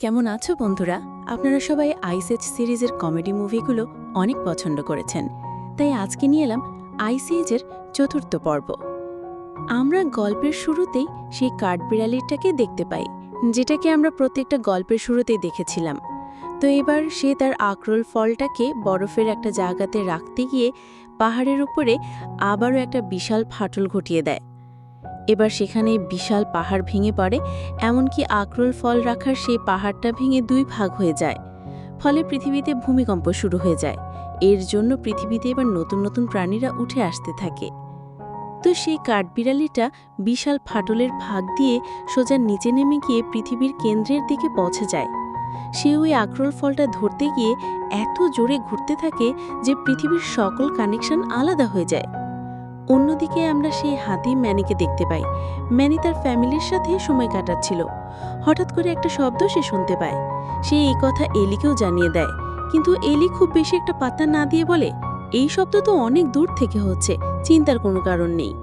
কেমন আছো বন্ধুরা? আপনারা সবাই আইসএচ সিরিজের কমেডি মুভিগুলো অনেক পছন্দ করেছেন। তাই আজকে নিয়ে এলাম আইসিএজের চতুর্থ পর্ব। আমরা গল্পের শুরুতেই সেই কাঠবিড়ালিটাকে দেখতে পাই, যেটাকে আমরা প্রত্যেকটা গল্পের শুরুতেই দেখেছিলাম। তো এবার সে তার আক্রোল ফলটাকে বরফের একটা জায়গাতে রাখতে গিয়ে পাহাড়ের উপরে আবারও একটা বিশাল ফাটল ঘটিয়ে দেয়। এবার সেখানে বিশাল পাহাড় ভেঙে পড়ে, এমনকি আক্রোল ফল রাখার সেই পাহাড়টা ভেঙে দুই ভাগ হয়ে যায়। ফলে পৃথিবীতে ভূমিকম্প শুরু হয়ে যায়। এর জন্য পৃথিবীতে এবার নতুন নতুন প্রাণীরা উঠে আসতে থাকে। তো সেই কাঠবিড়ালিটা বিশাল ফাটলের ভাগ দিয়ে সোজা নিচে নেমে গিয়ে পৃথিবীর কেন্দ্রের দিকে পৌঁছে যায়। সে ওই আক্রোল ফলটা ধরতে গিয়ে এত জোরে ঘুরতে থাকে যে পৃথিবীর সকল কানেকশন আলাদা হয়ে যায়। অন্যদিকে আমরা সেই হাতি ম্যানিকে দেখতে পাই। ম্যানি তার ফ্যামিলির সাথে সময় কাটাচ্ছিল। হঠাৎ করে একটা শব্দ সে শুনতে পায়। সে এই কথা এলিকেও জানিয়ে দেয়। কিন্তু এলি খুব বেশি একটা পাত্তা না দিয়ে বলে, এই শব্দ তো অনেক দূর থেকে হচ্ছে, চিন্তার কোনো কারণ নেই।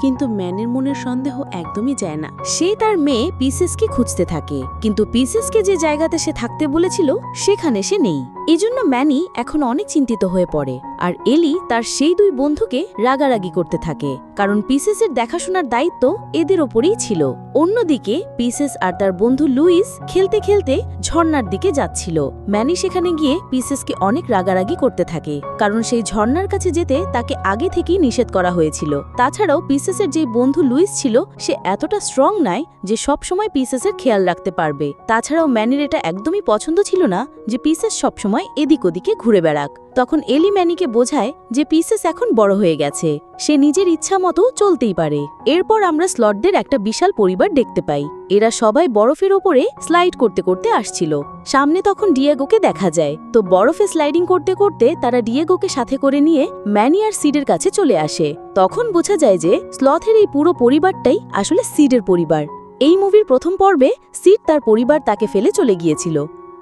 কিন্তু ম্যানের মনের সন্দেহ একদমই যায় না। সে তার মেয়ে পিসেসকে খুঁজতে থাকে, কিন্তু পিসেসকে যে জায়গাতে সে থাকতে বলেছিল, সেখানে সে নেই। এজন্য ম্যানি এখন অনেক চিন্তিত হয়ে পড়ে। আর এলি তার সেই দুই বন্ধুকে রাগারাগি করতে থাকে, কারণ পিসেসের দেখাশোনার দায়িত্ব এদের ওপরেই ছিল। অন্যদিকে, পিসেস আর তার বন্ধু লুইস খেলতে খেলতে ঝর্ণার দিকে যাচ্ছিল। ম্যানি সেখানে গিয়ে পিসেসকে অনেক রাগারাগি করতে থাকে, কারণ সেই ঝর্ণার কাছে যেতে তাকে আগে থেকেই নিষেধ করা হয়েছিল। তাছাড়াও পিসেসের যে বন্ধু লুইস ছিল, সে এতটা স্ট্রং নয় যে সবসময় পিসেসের খেয়াল রাখতে পারবে। তাছাড়াও ম্যানির এটা একদমই পছন্দ ছিল না যে পিসেস সবসময় এদিক ওদিকে ঘুরে বেড়াক। তখন এলি ম্যানিকে বোঝায় যে পিসেস এখন বড় হয়ে গেছে। সে নিজের ইচ্ছা মতো চলতেই পারে। এরপর আমরা স্লটদের একটা বিশাল পরিবার দেখতে পাই। এরা সবাই বরফের ওপরে স্লাইড করতে করতে আসছিল। সামনে তখন ডিয়েগোকে দেখা যায়। তো বরফে স্লাইডিং করতে করতে তারা ডিয়েগোকে সাথে করে নিয়ে ম্যানি আর সিডের কাছে চলে আসে। তখন বোঝা যায় যে স্লথের এই পুরো পরিবারটাই আসলে সিডের পরিবার। এই মুভির প্রথম পর্বে সিড তার পরিবার তাকে ফেলে চলে গিয়েছিল।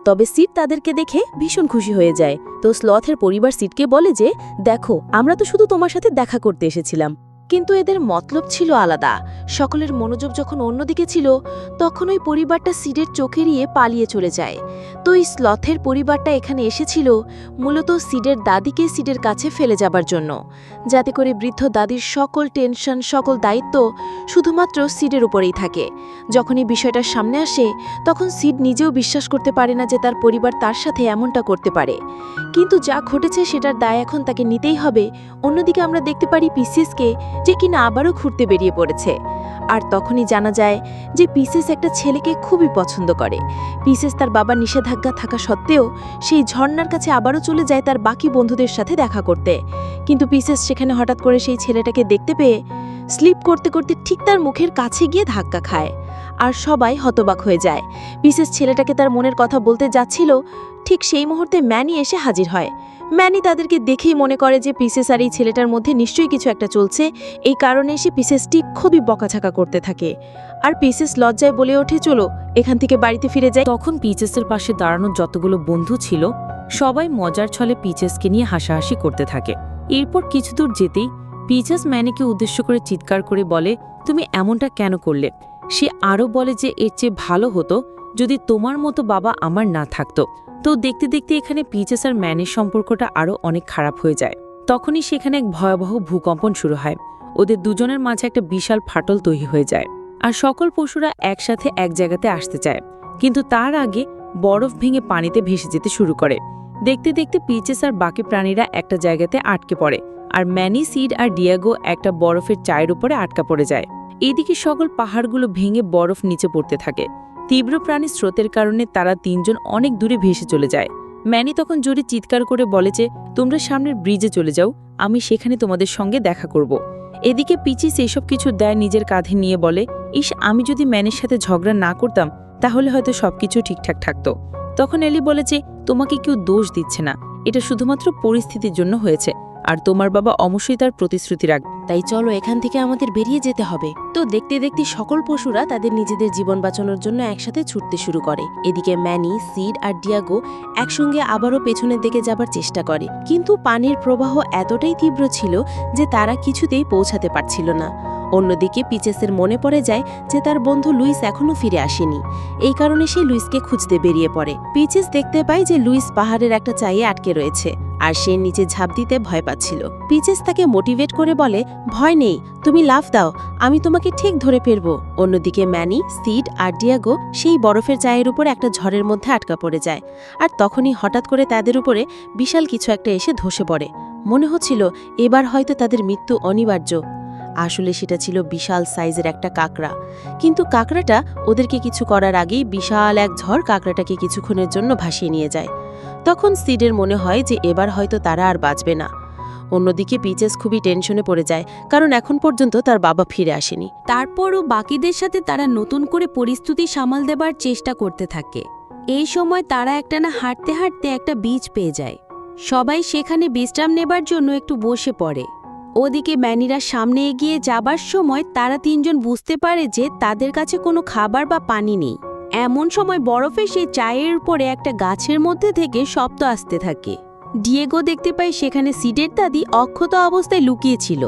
তবে সিট তাদেরকে দেখে ভীষণ খুশি হয়ে যায়। তো স্লথের পরিবার সিটকে বলে যে, দেখো, আমরা তো শুধু তোমার সাথে দেখা করতে এসেছিলাম। কিন্তু এদের মতলব ছিল আলাদা। সকলের মনোযোগ যখন অন্যদিকে ছিল, তখন ওই পরিবারটা সিডের চোখে এড়িয়ে পালিয়ে চলে যায়। তো এই স্লথের পরিবারটা এখানে এসেছিল মূলত সিডের দাদিকে সিডের কাছে ফেলে যাবার জন্য। যাতে করে বৃদ্ধ দাদির সকল টেনশন, সকল দায়িত্ব শুধুমাত্র সিডের উপরেই থাকে। যখন এই বিষয়টা সামনে আসে, তখন সিড নিজেও বিশ্বাস করতে পারে না যে তার পরিবার তার সাথে এমনটা করতে পারে। কিন্তু যা ঘটেছে সেটার দায় এখন তাকে নিতেই হবে। অন্যদিকে আমরা দেখতে পারি পিসিসকে যে কিনা আবারও ঘুরতে বেরিয়ে পড়েছে। আর তখনই জানা যায় যে পিসেস একটা ছেলেকে খুবই পছন্দ করে। পিসেস তার বাবার নিষেধাজ্ঞা থাকা সত্ত্বেও সেই ঝর্ণার কাছে আবারও চলে যায় তার বাকি বন্ধুদের সাথে দেখা করতে। কিন্তু পিসেস সেখানে হঠাৎ করে সেই ছেলেটাকে দেখতে পেয়ে স্লিপ করতে করতে ঠিক তার মুখের কাছে গিয়ে ধাক্কা খায়। আর সবাই হতবাক হয়ে যায়। পিসেস ছেলেটাকে তার মনের কথা বলতে যাচ্ছিল, ঠিক সেই মুহূর্তে ম্যানি এসে হাজির হয়। ম্যানি তাদেরকে দেখেই মনে করে যে পিসেস আর এই ছেলেটার মধ্যে নিশ্চয়ই কিছু একটা চলছে। এই কারণে সে পিসেসটি খুবই বকাঝাকা করতে থাকে। আর পিসেস লজ্জায় বলে ওঠে, চলো, এখান থেকে বাড়িতে ফিরে যায় তখন পিচেসের পাশে দাঁড়ানো যতগুলো বন্ধু ছিল, সবাই মজার ছলে পিচেসকে নিয়ে হাসাহাসি করতে থাকে। এরপর কিছু দূর যেতেই পিচেস ম্যানিকে উদ্দেশ্য করে চিৎকার করে বলে, তুমি এমনটা কেন করলে? সে আরও বলে যে, এর চেয়ে ভালো হতো যদি তোমার মতো বাবা আমার না থাকতো। তো দেখতে দেখতে এখানে পিচেস আর ম্যানের সম্পর্কটা আরও অনেক খারাপ হয়ে যায়। তখনই সেখানে এক ভয়াবহ ভূকম্পন শুরু হয়। ওদের দুজনের মাঝে একটা বিশাল ফাটল তৈরি হয়ে যায়। আর সকল পশুরা একসাথে এক জায়গাতে আসতে চায়। কিন্তু তার আগে বরফ ভেঙে পানিতে ভেসে যেতে শুরু করে। দেখতে দেখতে পিচেস আর বাকি প্রাণীরা একটা জায়গাতে আটকে পড়ে। আর ম্যানি সিড আর ডিয়াগো একটা বরফের চায়ের উপরে আটকা পড়ে যায়। এদিকে সকল পাহাড়গুলো ভেঙে বরফ নিচে পড়তে থাকে। তীব্র প্রাণী স্রোতের কারণে তারা তিনজন অনেক দূরে ভেসে চলে যায়। ম্যানি তখন জোরে চিৎকার করে বলে যে, তোমরা সামনের ব্রিজে চলে যাও, আমি সেখানে তোমাদের সঙ্গে দেখা করব। এদিকে পিচিস এসব কিছু দেয় নিজের কাঁধে নিয়ে বলে, ইস, আমি যদি ম্যানের সাথে ঝগড়া না করতাম, তাহলে হয়তো সবকিছু ঠিকঠাক থাকতো। তখন এলি বলে যে, তোমাকে কেউ দোষ দিচ্ছে না। এটা শুধুমাত্র পরিস্থিতির জন্য হয়েছে। আর তোমার বাবা অবশ্যই তার প্রতিশ্রুতি রাখবে। তাই চলো, এখান থেকে আমাদের বেরিয়ে যেতে হবে। তো দেখতে দেখতে সকল পশুরা তাদের নিজেদের জীবন বাঁচানোর জন্য একসাথে ছুটতে শুরু করে। এদিকে ম্যানি, সিড আর ডিয়াগো একসঙ্গে আবারও পেছনের দিকে যাবার চেষ্টা করে। কিন্তু পানির প্রবাহ এতটাই তীব্র ছিল যে তারা কিছুতেই পৌঁছাতে পারছিল না। অন্যদিকে পিচেসের মনে পড়ে যায় যে তার বন্ধু লুইস এখনও ফিরে আসেনি। এই কারণে সে লুইসকে খুঁজতে বেরিয়ে পড়ে। পিচেস দেখতে পায় যে লুইস পাহাড়ের একটা চাইয়ে আটকে রয়েছে, আর সে নিচে ঝাঁপ দিতে ভয় পাচ্ছিল। পিচেস তাকে মোটিভেট করে বলে, ভয় নেই, তুমি লাফ দাও, আমি তোমাকে ঠিক ধরে ফেরবো। অন্যদিকে ম্যানি, সিড আর ডিয়াগো সেই বরফের চায়ের উপর একটা ঝড়ের মধ্যে আটকা পড়ে যায়, আর তখনই হঠাৎ করে তাদের উপরে বিশাল কিছু একটা এসে ধসে পড়ে। মনে হচ্ছিল, এবার হয়তো তাদের মৃত্যু অনিবার্য। আসলে সেটা ছিল বিশাল সাইজের একটা কাকড়া। কিন্তু কাকড়াটা ওদেরকে কিছু করার আগেই বিশাল এক ঝড় কাকড়াটাকে কিছুক্ষণের জন্য ভাসিয়ে নিয়ে যায়। তখন সিডের মনে হয় যে এবার হয়তো তারা আর বাঁচবে না। অন্যদিকে পিচেস খুবই টেনশনে পড়ে যায়, কারণ এখন পর্যন্ত তার বাবা ফিরে আসেনি। তারপরও বাকিদের সাথে তারা নতুন করে পরিস্থিতি সামাল দেবার চেষ্টা করতে থাকে। এই সময় তারা একটানা হাঁটতে হাঁটতে একটা বীজ পেয়ে যায়। সবাই সেখানে বিশ্রাম নেবার জন্য একটু বসে পড়ে। ওদিকে ম্যানিরা সামনে এগিয়ে যাবার সময় তারা তিনজন বুঝতে পারে যে তাদের কাছে কোনো খাবার বা পানি নেই। এমন সময় বরফে সেই চায়ের উপরে একটা গাছের মধ্যে থেকে শব্দ আসতে থাকে। ডিয়েগো দেখতে পাই সেখানে সিডের দাদি অক্ষত অবস্থায় লুকিয়েছিল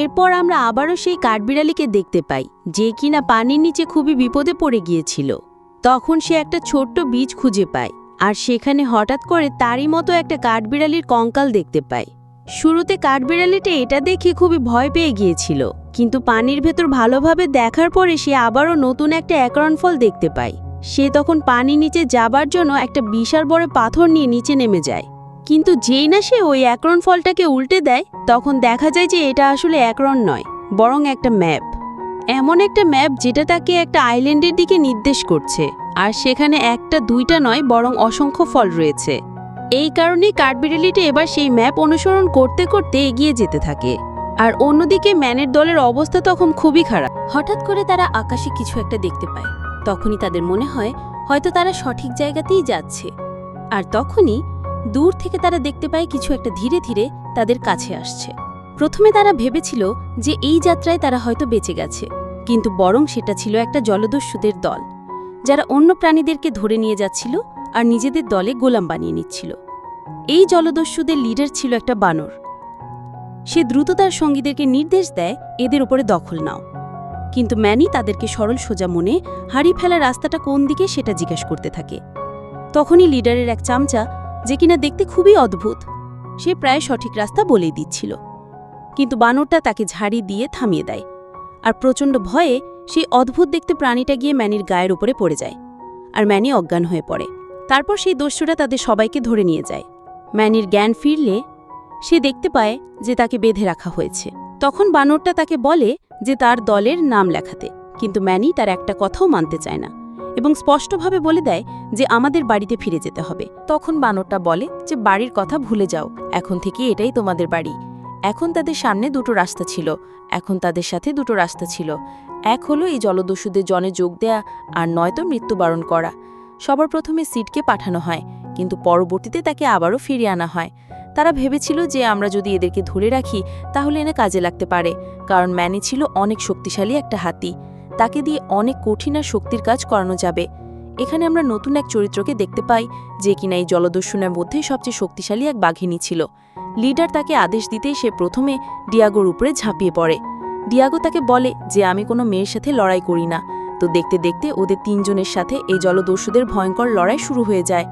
এরপর আমরা আবারও সেই কাঠবিড়ালিকে দেখতে পাই, যে কিনা পানির নিচে খুবই বিপদে পড়ে গিয়েছিল। তখন সে একটা ছোট্ট বীজ খুঁজে পায়, আর সেখানে হঠাৎ করে তারই মতো একটা কাঠবিড়ালির কঙ্কাল দেখতে পায়। শুরুতে কাঠবিড়ালিটা এটা দেখে খুবই ভয় পেয়ে গিয়েছিল, কিন্তু পানির ভেতর ভালোভাবে দেখার পরে সে আবারও নতুন একটা একরন ফল দেখতে পায়। সে তখন পানি নিচে যাবার জন্য একটা বিশাল বড় পাথর নিয়ে নিচে নেমে যায়। কিন্তু যেই না সে ওই একরন ফলটাকে উল্টে দেয়, তখন দেখা যায় যে এটা আসলে একরন নয়, বরং একটা ম্যাপ। এমন একটা ম্যাপ যেটা তাকে একটা আইল্যান্ডের দিকে নির্দেশ করছে, আর সেখানে একটা, দুইটা নয়, বরং অসংখ্য ফল রয়েছে। এই কারণেই কাঠবিড়ালিটা এবার সেই ম্যাপ অনুসরণ করতে করতে এগিয়ে যেতে থাকে। আর অন্যদিকে ম্যানের দলের অবস্থা তখন খুবই খারাপ। হঠাৎ করে তারা আকাশে কিছু একটা দেখতে পায়। তখনই তাদের মনে হয়, হয়তো তারা সঠিক জায়গাতেই যাচ্ছে। আর তখনই দূর থেকে তারা দেখতে পায় কিছু একটা ধীরে ধীরে তাদের কাছে আসছে। প্রথমে তারা ভেবেছিল যে এই যাত্রায় তারা হয়তো বেঁচে গেছে। কিন্তু বরং সেটা ছিল একটা জলদস্যুদের দল। যারা অন্য প্রাণীদেরকে ধরে নিয়ে যাচ্ছিল আর নিজেদের দলে গোলাম বানিয়ে নিচ্ছিল। এই জলদস্যুদের লিডার ছিল একটা বানর। সে দ্রুত তার সঙ্গীদেরকে নির্দেশ দেয়, এদের উপরে দখল নাও। কিন্তু ম্যানি তাদেরকে সরল সোজা মনে হারিয়ে ফেলা রাস্তাটা কোন দিকে সেটা জিজ্ঞেস করতে থাকে। তখনই লিডারের এক চামচা, যে কিনা দেখতে খুবই অদ্ভুত, সে প্রায় সঠিক রাস্তা বলেই দিচ্ছিল। কিন্তু বানরটা তাকে ঝাড়ি দিয়ে থামিয়ে দেয়। আর প্রচণ্ড ভয়ে সেই অদ্ভুত দেখতে প্রাণীটা গিয়ে ম্যানির গায়ের উপরে পড়ে যায় আর ম্যানি অজ্ঞান হয়ে পড়ে। তারপর সেই দস্যুরা তাদের সবাইকে ধরে নিয়ে যায়। ম্যানির জ্ঞান ফিরলে সে দেখতে পায় যে তাকে বেঁধে রাখা হয়েছে। তখন বানরটা তাকে বলে যে তার দলের নাম লেখাতে, কিন্তু ম্যানি তার একটা কথাও মানতে চায় না এবং স্পষ্টভাবে বলে দেয় যে আমাদের বাড়িতে ফিরে যেতে হবে। তখন বানরটা বলে যে বাড়ির কথা ভুলে যাও, এখন থেকে এটাই তোমাদের বাড়ি। এখন তাদের সামনে দুটো রাস্তা ছিল, এখন তাদের সাথে দুটো রাস্তা ছিল। এক হলো এই জলদস্যুদের জনে যোগ দেয়া আর নয়তো মৃত্যুবরণ করা। সবার প্রথমে সিটকে পাঠানো হয়, কিন্তু পরবর্তীতে তাকে আবারও ফিরিয়ে আনা হয়। তারা ভেবেছিল যে আমরা যদি এদেরকে ধরে রাখি, তাহলে এনে কাজে লাগতে পারে, কারণ ম্যানি ছিল অনেক শক্তিশালী একটা হাতি। তাকে দিয়ে অনেক কঠিন আর শক্তির কাজ করানো যাবে। এখানে আমরা নতুন এক চরিত্রকে দেখতে পাই, যে কিনা এই জলদস্যুনের মধ্যে সবচেয়ে শক্তিশালী এক বাঘিনী ছিল। লিডার তাকে আদেশ দিতেই সে প্রথমে ডিয়াগোর উপরে ঝাঁপিয়ে পড়ে। ডিয়াগো তাকে বলে যে, আমি কোনো মেয়ের সাথে লড়াই করি না। তো দেখতে দেখতে ওদের তিনজনের সাথে এই জলদস্যুদের ভয়ঙ্কর লড়াই শুরু হয়ে যায়।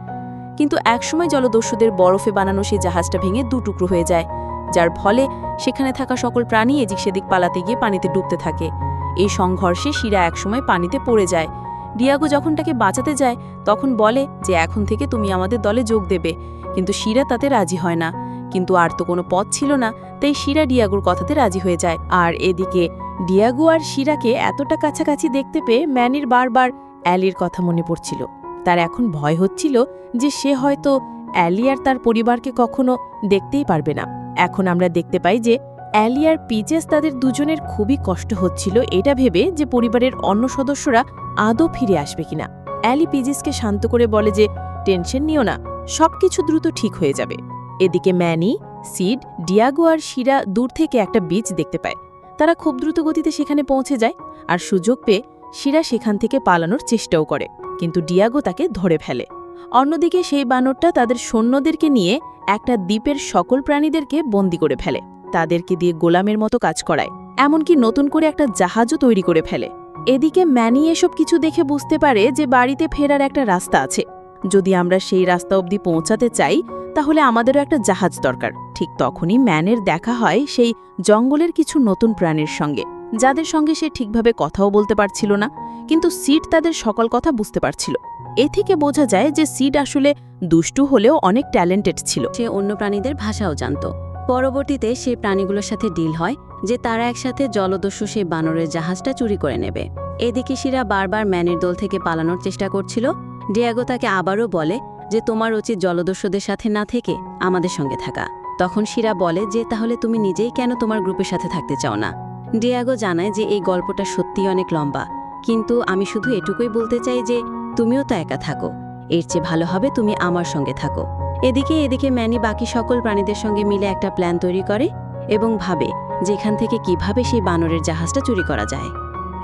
কিন্তু একসময় জলদস্যুদের বরফে বানানো সেই জাহাজটা ভেঙে দু টুকরো হয়ে যায়, যার ফলে সেখানে থাকা সকল প্রাণী এদিক সেদিক পালাতে গিয়ে পানিতে ডুবতে থাকে। এই সংঘর্ষে শিরা একসময় পানিতে পড়ে যায়। ডিয়াগো যখন তাকে বাঁচাতে যায়, তখন বলে যে, এখন থেকে তুমি আমাদের দলে যোগ দেবে। কিন্তু শিরা তাতে রাজি হয় না। কিন্তু আর তো কোনো পথ ছিল না, তাই শিরা ডিয়াগোর কথাতে রাজি হয়ে যায়। আর এদিকে ডিয়াগো আর শিরাকে এতটা কাছাকাছি দেখতে পেয়ে ম্যানির বারবার অ্যালির কথা মনে পড়ছিল। তার এখন ভয় হচ্ছিল যে সে হয়তো অ্যালি আর তার পরিবারকে কখনো দেখতেই পারবে না। এখন আমরা দেখতে পাই যে অ্যালি আর পিচেস তাদের দুজনের খুবই কষ্ট হচ্ছিল, এটা ভেবে যে পরিবারের অন্য সদস্যরা আদৌ ফিরে আসবে কিনা। অ্যালি পিজেসকে শান্ত করে বলে যে, টেনশন নিও না, সবকিছু দ্রুত ঠিক হয়ে যাবে। এদিকে ম্যানি, সিড, ডিয়াগো আর শিরা দূর থেকে একটা বীজ দেখতে পায়। তারা খুব দ্রুত গতিতে সেখানে পৌঁছে যায় আর সুযোগ পেয়ে শিরা সেখান থেকে পালানোর চেষ্টাও করে। কিন্তু ডিয়াগো তাকে ধরে ফেলে। অন্যদিকে সেই বানরটা তাদের সৈন্যদেরকে নিয়ে একটা দ্বীপের সকল প্রাণীদেরকে বন্দি করে ফেলে। তাদেরকে দিয়ে গোলামের মতো কাজ করায়, এমনকি নতুন করে একটা জাহাজও তৈরি করে ফেলে। এদিকে ম্যানি এসব কিছু দেখে বুঝতে পারে যে বাড়িতে ফেরার একটা রাস্তা আছে। যদি আমরা সেই রাস্তা অবধি পৌঁছাতে চাই, তাহলে আমাদেরও একটা জাহাজ দরকার। ঠিক তখনই ম্যানের দেখা হয় সেই জঙ্গলের কিছু নতুন প্রাণীর সঙ্গে। যাদের সঙ্গে সে ঠিকভাবে কথাও বলতে পারছিল না, কিন্তু সিড তাদের সকল কথা বুঝতে পারছিল। এ থেকে বোঝা যায় যে সিড আসলে দুষ্টু হলেও অনেক ট্যালেন্টেড ছিল। সে অন্য প্রাণীদের ভাষাও জানত। পরবর্তীতে সেই প্রাণীগুলোর সাথে ডিল হয় যে তারা একসাথে জলদস্যু সেই বানরের জাহাজটা চুরি করে নেবে। এদিকে শিরা বারবার ম্যানের দল থেকে পালানোর চেষ্টা করছিল ডিয়াগো তাকে আবারও বলে যে তোমার উচিত জলদস্যুদের সাথে না থেকে আমাদের সঙ্গে থাকা। তখন শিরা বলে যে, তাহলে তুমি নিজেই কেন তোমার গ্রুপের সাথে থাকতে চাও না? ডিয়াগো জানায় যে, এই গল্পটা সত্যিই অনেক লম্বা। কিন্তু আমি শুধু এটুকুই বলতে চাই যে, তুমিও তো একা থাকো। এর চেয়ে ভালো হবে তুমি আমার সঙ্গে থাকো। এদিকে এদিকে ম্যানি বাকি সকল প্রাণীদের সঙ্গে মিলে একটা প্ল্যান তৈরি করে এবং ভাবে যেখান থেকে কীভাবে সেই বানরের জাহাজটা চুরি করা যায়।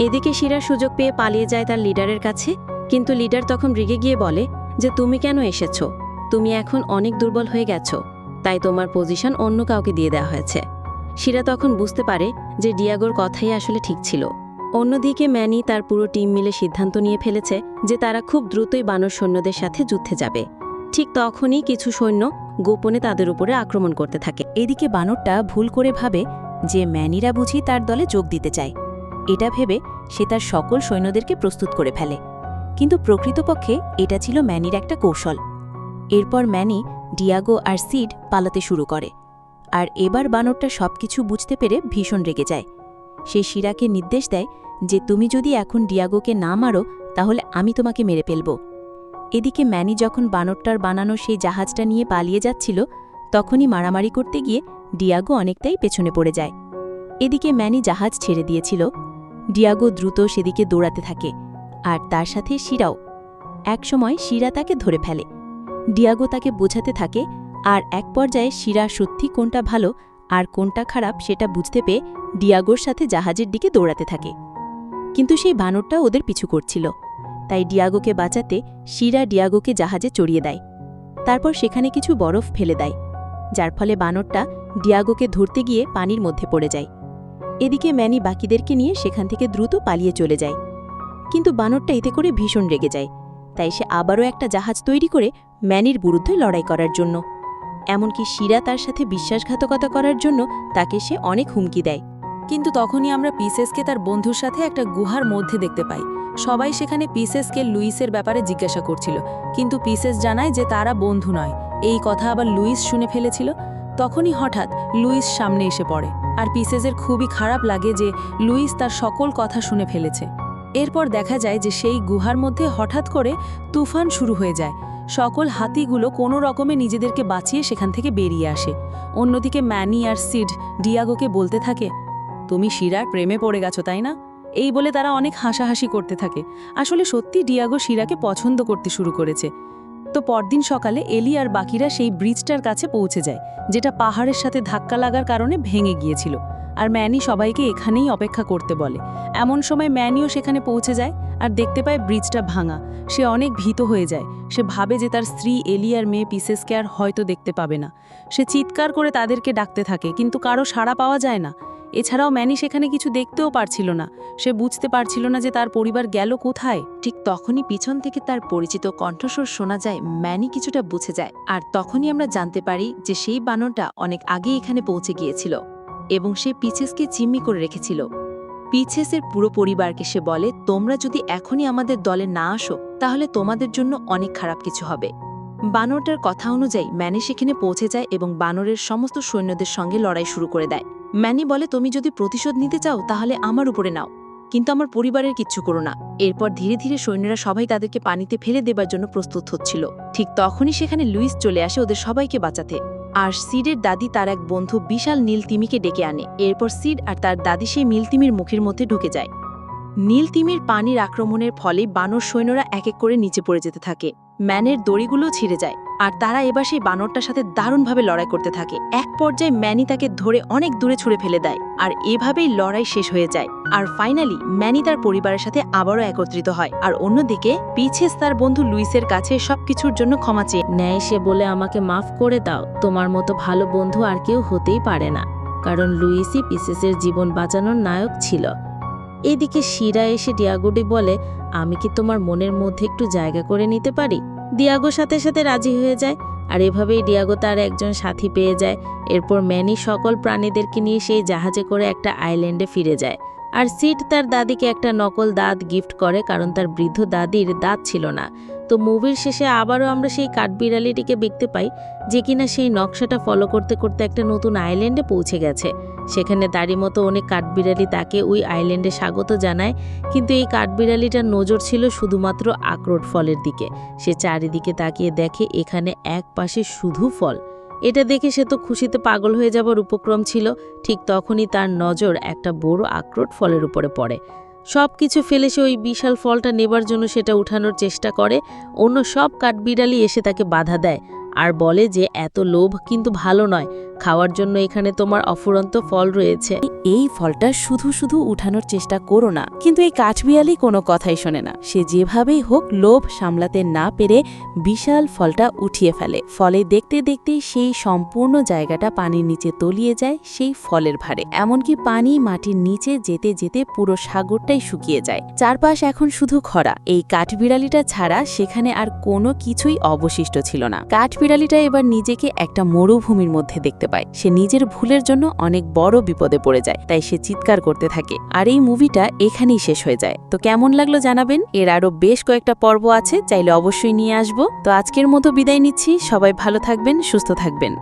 এদিকে শিরা সুযোগ পেয়ে পালিয়ে যায় তার লিডারের কাছে। কিন্তু লিডার তখন রেগে গিয়ে বলে যে তুমি কেন এসেছ? তুমি এখন অনেক দুর্বল হয়ে গেছো। তাই তোমার পজিশন অন্য কাউকে দিয়ে দেওয়া হয়েছে। শিরা তখন বুঝতে পারে যে ডিয়াগোর কথাই আসলে ঠিক ছিল। অন্যদিকে ম্যানি তার পুরো টিম মিলে সিদ্ধান্ত নিয়ে ফেলেছে যে তারা খুব দ্রুতই বানর সৈন্যদের সাথে যুদ্ধে যাবে। ঠিক তখনই কিছু সৈন্য গোপনে তাদের উপরে আক্রমণ করতে থাকে। এদিকে বানরটা ভুল করে ভাবে যে ম্যানিরা বুঝি তার দলে যোগ দিতে চায়। এটা ভেবে সে তার সকল সৈন্যদেরকে প্রস্তুত করে ফেলে। কিন্তু প্রকৃতপক্ষে এটা ছিল ম্যানির একটা কৌশল। এরপর ম্যানি, ডিয়াগো আর সিড পালাতে শুরু করে। আর এবার বানরটা সবকিছু বুঝতে পেরে ভীষণ রেগে যায়। সে শিরাকে নির্দেশ দেয় যে তুমি যদি এখন ডিয়াগোকে না মারো, তাহলে আমি তোমাকে মেরে ফেলব। এদিকে ম্যানি যখন বানরটার বানানো সেই জাহাজটা নিয়ে পালিয়ে যাচ্ছিল, তখনই মারামারি করতে গিয়ে ডিয়াগো অনেকটাই পেছনে পড়ে যায়। এদিকে ম্যানি জাহাজ ছেড়ে দিয়েছিল। ডিয়াগো দ্রুত সেদিকে দৌড়াতে থাকে। আর তার সাথে শিরাও। একসময় শিরা তাকে ধরে ফেলে। ডিয়াগো তাকে বোঝাতে থাকে, আর এক পর্যায়ে শিরা সত্যি কোনটা ভালো আর কোনটা খারাপ সেটা বুঝতে পেয়ে ডিয়াগোর সাথে জাহাজের দিকে দৌড়াতে থাকে। কিন্তু সেই বানরটা ওদের পিছু করছিল। তাই ডিয়াগোকে বাঁচাতে শিরা ডিয়াগোকে জাহাজে চড়িয়ে দেয়। তারপর সেখানে কিছু বরফ ফেলে দেয়, যার ফলে বানরটা ডিয়াগোকে ধরতে গিয়ে পানির মধ্যে পড়ে যায়। এদিকে ম্যানি বাকিদেরকে নিয়ে সেখান থেকে দ্রুত পালিয়ে চলে যায়। কিন্তু বানরটা এতে করে ভীষণ রেগে যায়। তাই সে আবারও একটা জাহাজ তৈরি করে ম্যানির বিরুদ্ধে লড়াই করার জন্য। এমনকি শিরা তার সাথে বিশ্বাসঘাতকতা করার জন্য তাকে সে অনেক হুমকি দেয়। কিন্তু তখনই আমরা পিসেসকে তার বন্ধুর সাথে একটা গুহার মধ্যে দেখতে পাই। সবাই সেখানে পিসেসকে লুইসের ব্যাপারে জিজ্ঞাসা করছিল। কিন্তু পিসেস জানায় যে তারা বন্ধু নয়। এই কথা আবার লুইস শুনে ফেলেছিল। তখনই হঠাৎ লুইস সামনে এসে পড়ে। আর পিসেসের খুবই খারাপ লাগে যে লুইস তার সকল কথা শুনে ফেলেছে। এরপর দেখা যায় যে সেই গুহার মধ্যে হঠাৎ করে তুফান শুরু হয়ে যায়। সকল হাতিগুলো কোনো রকমে নিজেদেরকে বাঁচিয়ে সেখান থেকে বেরিয়ে আসে। অন্যদিকে ম্যানি আর সিড ডিয়াগোকে বলতে থাকে, তুমি শিরার প্রেমে পড়ে গেছো, তাই না? এই বলে তারা অনেক হাসাহাসি করতে থাকে। আসলে সত্যি ডিয়াগো শিরাকে পছন্দ করতে শুরু করেছে। তো পরদিন সকালে এলি আর বাকিরা সেই ব্রিজটার কাছে পৌঁছে যায়, যেটা পাহাড়ের সাথে ধাক্কা লাগার কারণে ভেঙে গিয়েছিল। আর ম্যানি সবাইকে এখানেই অপেক্ষা করতে বলে। এমন সময় ম্যানিও সেখানে পৌঁছে যায় আর দেখতে পায় ব্রিজটা ভাঙা। সে অনেক ভীত হয়ে যায়। সে ভাবে যে তার স্ত্রী এলি আর মেয়ে পিসেসকে আর হয়তো দেখতে পাবে না। সে চিৎকার করে তাদেরকে ডাকতে থাকে, কিন্তু কারও সাড়া পাওয়া যায় না। এছাড়াও ম্যানি সেখানে কিছু দেখতেও পারছিল না। সে বুঝতে পারছিল না যে তার পরিবার গেল কোথায়। ঠিক তখনই পিছন থেকে তার পরিচিত কণ্ঠস্বর শোনা যায়, ম্যানি কিছুটা বুঝে যায়। আর তখনই আমরা জানতে পারি যে সেই বানরটা অনেক আগে এখানে পৌঁছে গিয়েছিল এবং সে পিছেসকে জিম্মি করে রেখেছিল। পিছেসের পুরো পরিবারকে সে বলে, তোমরা যদি এখনই আমাদের দলে না আসো, তাহলে তোমাদের জন্য অনেক খারাপ কিছু হবে। বানরটার কথা অনুযায়ী ম্যানি সেখানে পৌঁছে যায় এবং বানরের সমস্ত সৈন্যদের সঙ্গে লড়াই শুরু করে দেয়। ম্যানি বলে, তুমি যদি প্রতিশোধ নিতে চাও, তাহলে আমার উপরে নাও। কিন্তু আমার পরিবারের কিচ্ছু করো না। এরপর ধীরে ধীরে সৈন্যরা সবাই তাদেরকে পানিতে ফেলে দেবার জন্য প্রস্তুত হচ্ছিল। ঠিক তখনই সেখানে লুইস চলে আসে ওদের সবাইকে বাঁচাতে। আর সিডের দাদি তার এক বন্ধু বিশাল নীলতিমিকে ডেকে আনে। এরপর সিড আর তার দাদি সেই নীলতিমির মুখের মধ্যে ঢুকে যায়। নীলতিমির পানির আক্রমণের ফলে বানর সৈন্যরা এক এক করে নিচে পড়ে যেতে থাকে। ম্যানের দড়িগুলোও ছিঁড়ে যায়, আর তারা এবার সেই বানরটার সাথে দারুণভাবে লড়াই করতে থাকে। এক পর্যায়ে ম্যানি তাকে ধরে অনেক দূরে ছুড়ে ফেলে দেয়, আর এভাবেই লড়াই শেষ হয়ে যায়। আর ফাইনালি ম্যানি তার পরিবারের সাথে আবারও একত্রিত হয়, আর অন্যদিকে পিছেস তার বন্ধু লুইসের কাছে সবকিছুর জন্য ক্ষমা চেয়ে ন্যায় সে বলে আমাকে মাফ করে দাও, তোমার মতো ভালো বন্ধু আর কেউ হতেই পারে না, কারণ লুইসই পিসেসের জীবন বাঁচানোর নায়ক ছিল। এদিকে শিরা এসে ডিয়াগোডি বলে, আমি কি তোমার মনের মধ্যে একটু জায়গা করে নিতে পারি? ডিয়াগো সাথে সাথে রাজি হয়ে যায়। আর এভাবেই ডিয়াগো তার একজন সাথী পেয়ে যায়। এরপর ম্যানি সকল প্রাণীদেরকে নিয়ে সেই জাহাজে করে একটা আইল্যান্ডে ফিরে যায়। আর সিট তার দাদিকে একটা নকল দাঁত গিফট করে, কারণ তার বৃদ্ধ দাদির দাঁত ছিল না। তো মুভির শেষে আবারও আমরা সেই কাঠবিড়ালিটিকে দেখতে পাই, যে কিনা সেই নকশাটা ফলো করতে করতে একটা নতুন আইল্যান্ডে পৌঁছে গেছে। সেখানে তারই মতো অনেক কাঠবিড়ালি তাকে ওই আইল্যান্ডে স্বাগত জানায়, কিন্তু এই কাঠবিড়ালিটার নজর ছিল শুধুমাত্র আখরোট ফলের দিকে। সে চারিদিকে তাকিয়ে দেখে এখানে এক পাশে শুধু ফল। এটা দেখে সে তো খুশিতে পাগল হয়ে যাবার উপক্রম ছিল, ঠিক তখনই তার নজর একটা বড় আখরোট ফলের উপরে পড়ে। সব কিছু ফেলে সে ওই বিশাল ফলটা নেবার জন্য সেটা উঠানোর চেষ্টা করে। অন্য সব কাঠবিড়ালি এসে তাকে বাধা দেয়। আর বলে যে, এত লোভ কিন্তু ভালো নয়। খাওয়ার জন্য এখানে তোমার অফুরন্ত ফল রয়েছে। এই ফলটা শুধু শুধু উঠানোর চেষ্টা করো না, কিন্তু এই কাঠবিড়ালি কোনো কথাই শোনে না। সে যেভাবেই হোক লোভ সামলাতে না পেরে বিশাল ফলটা উঠিয়ে ফেলে। ফলে দেখতে দেখতে সেই সম্পূর্ণ জায়গাটা পানির নিচে তলিয়ে যায়, সেই ফলের ভারে। এমনকি পানি মাটির নিচে যেতে যেতে পুরো সাগরটাই শুকিয়ে যায়। চারপাশ এখন শুধু খরা। এই কাঠবিড়ালিটা ছাড়া সেখানে আর কোনো কিছুই অবশিষ্ট ছিল না। কাঠবিড়ালিটা এবার নিজেকে একটা মরুভূমির মধ্যে দেখতে পায়। সে নিজের ভুলের জন্য অনেক বড় বিপদে পড়ে যায়, তাই সে চিৎকার করতে থাকে। আর এই মুভিটা এখানেই শেষ হয়ে যায়। তো কেমন লাগল জানাবেন? এর আরও বেশ কয়েকটা পর্ব আছে, চাইলে অবশ্যই নিয়ে আসব। তো আজকের মতো বিদায় নিচ্ছি। সবাই ভালো থাকবেন, সুস্থ থাকবেন।